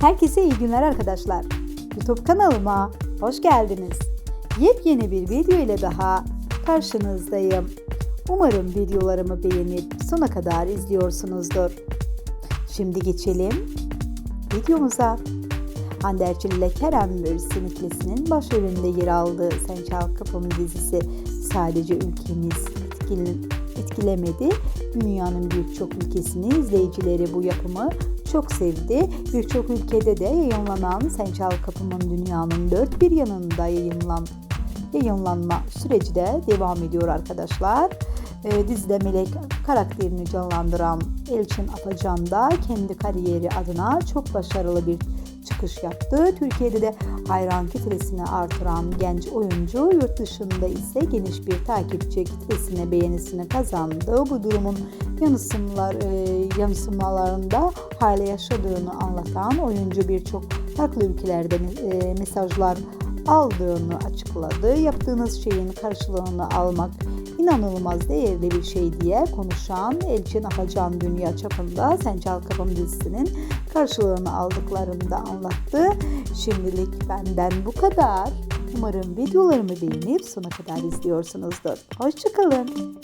Herkese iyi günler arkadaşlar. YouTube kanalıma hoş geldiniz. Yepyeni bir video ile daha karşınızdayım. Umarım videolarımı beğenip sona kadar izliyorsunuzdur. Şimdi geçelim videomuza. Hande Erçel ile Kerem Bürsin ikilisinin başrolünde yer aldığı Sen Çal Kapımı dizisi sadece ülkemiz etkili, etkilemedi. Dünyanın birçok ülkesini izleyicileri bu yapımı çok sevdi. Birçok ülkede de yayınlanan Sen Çal Kapımın dünyanın dört bir yanında yayınlan, yayınlanma süreci de devam ediyor arkadaşlar. E, dizide Melek karakterini canlandıran Elçin Apacan da kendi kariyeri adına çok başarılı bir çıkış yaptı. Türkiye'de de hayran kitlesini artıran genç oyuncu yurt dışında ise geniş bir takipçi kitlesine beğenisini kazandı. Bu durumun yansımalar, e, yansımalarında hala yaşadığını anlatan oyuncu birçok farklı ülkelerde e, mesajlar aldığını açıkladı. Yaptığınız şeyin karşılığını almak inanılmaz değerli bir şey diye konuşan Elçin Afacan dünya çapında Sen Çal Kapım dizisinin karşılığını aldıklarını da anlattı. Şimdilik benden bu kadar. Umarım videolarımı beğenip sona kadar izliyorsunuzdur. Hoşçakalın.